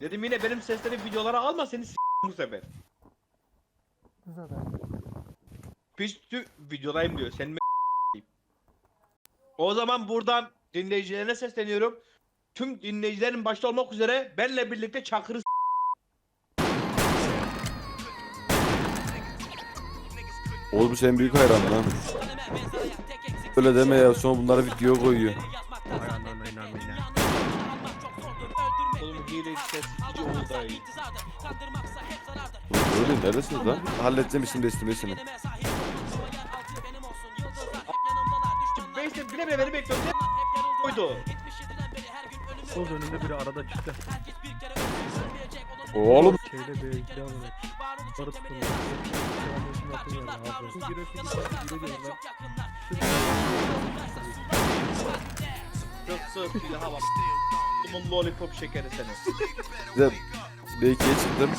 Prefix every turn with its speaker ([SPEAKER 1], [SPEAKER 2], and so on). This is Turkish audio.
[SPEAKER 1] Dedim yine benim sesleri videolara alma seni s- bu sefer.
[SPEAKER 2] Güzel.
[SPEAKER 1] Piştü videodayım diyor. Sen mi O zaman buradan dinleyicilerine sesleniyorum. Tüm dinleyicilerin başta olmak üzere benle birlikte Çakır'ı s-
[SPEAKER 3] Oğlum bu senin büyük hayran lan. Öyle deme ya sonra bunları video koyuyor.
[SPEAKER 1] Oğlum hile sessizce oğuldayım.
[SPEAKER 3] Öyle neredesiniz lan? Halledeceğim şimdi estimesini.
[SPEAKER 1] Beyse bile bile beni bekliyor. Ne koydu?
[SPEAKER 4] Oğuz önünde biri arada çıktı.
[SPEAKER 3] Oğlum
[SPEAKER 4] Şeyle değişti ama. Sarı tutundu.
[SPEAKER 1] Çok sık silaha bak. Lollipop şekeri seni.
[SPEAKER 3] size B2'ye çıktım.